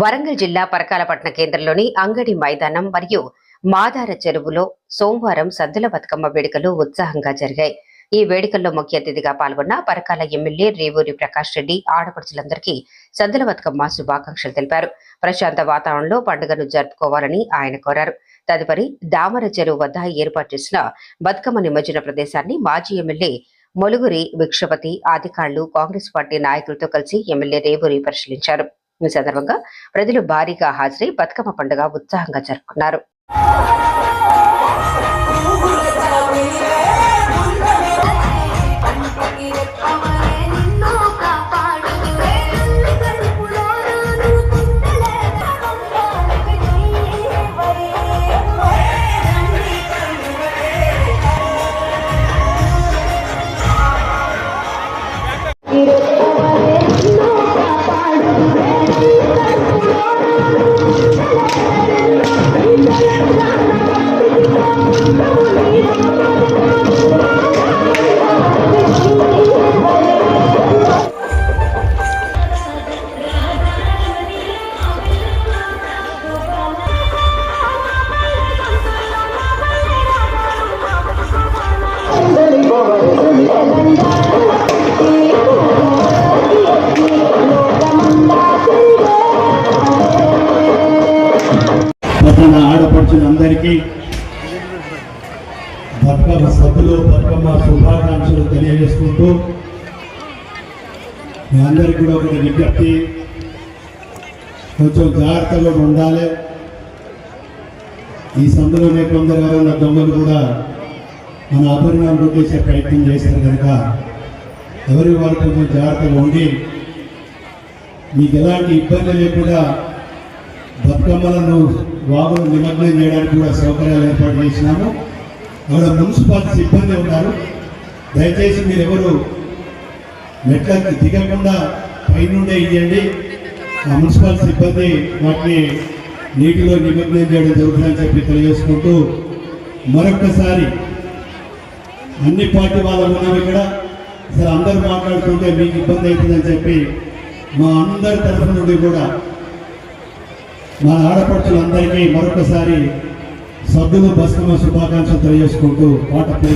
వరంగల్ జిల్లా పరకాలపట్న కేంద్రంలోని అంగడి మైదానం మరియు మాదార చెరువులో సోమవారం సద్దుల బతుకమ్మ వేడుకలు ఉత్సాహంగా జరిగాయి. ఈ వేడుకల్లో ముఖ్య అతిథిగా పాల్గొన్న పరకాల ఎమ్మెల్యే రేవూరి ప్రకాష్ రెడ్డి ఆడపడుచులందరికీ సద్దుల బతుకమ్మ శుభాకాంక్షలు తెలిపారు. ప్రశాంత వాతావరణంలో పండుగను జరుపుకోవాలని ఆయన కోరారు. తదుపరి దామర చెరువు వద్ద ఏర్పాటు చేసిన బతుకమ్మ నిమజ్జన ప్రదేశాన్ని మాజీ ఎమ్మెల్యే మొలుగురి విక్షపతి అధికారులు కాంగ్రెస్ పార్టీ నాయకులతో కలిసి ఎమ్మెల్యే రేవూరి పరిశీలించారు. ఈ సందర్భంగా ప్రజలు భారీగా హాజరై బతుకమ్మ పండుగ ఉత్సాహంగా జరుపుకున్నారు. నిన్ను Thank you. ఆడపడుచులందరికీ బతుకమ్మ సభ్యులు బతుకమ్మ శుభాకాంక్షలు తెలియజేసుకుంటూ మీ అందరికీ కూడా ఒక విజ్ఞప్తి. కొంచెం జాగ్రత్తగా ఉండాలి. ఈ సందులోనే కొందరు ఎవరైనా దొంగలు కూడా మన అపరిణామం కొట్టేసే ప్రయత్నం చేశారు కనుక ఎవరి వారు కొంచెం జాగ్రత్తగా ఉండి మీకు ఎలాంటి ఇబ్బంది లేకుండా బతుకమ్మలను వాగులు నిమగ్నం చేయడానికి కూడా సౌకర్యాలు ఏర్పాటు చేసినాము. అక్కడ మున్సిపాలిటీ సిబ్బంది ఉన్నారు. దయచేసి మీరు ఎవరు మెట్లకు దిగకుండా పైనుండే ఇవ్వండి ఆ మున్సిపల్ సిబ్బంది వాటిని నీటిలో నిమగ్నం చేయడం జరుగుతుందని చెప్పి తెలియజేసుకుంటూ మరొక్కసారి అన్ని పార్టీ వాళ్ళు ఉన్నాం ఇక్కడ అసలు అందరూ మాట్లాడుతుంటే మీకు ఇబ్బంది అవుతుందని చెప్పి మా అందరి తరఫు నుండి కూడా మా ఆడపడుచులందరికీ మరొకసారి సద్దులు బతుకమ్మ శుభాకాంక్షలు తెలియజేసుకుంటూ పాట ప్లే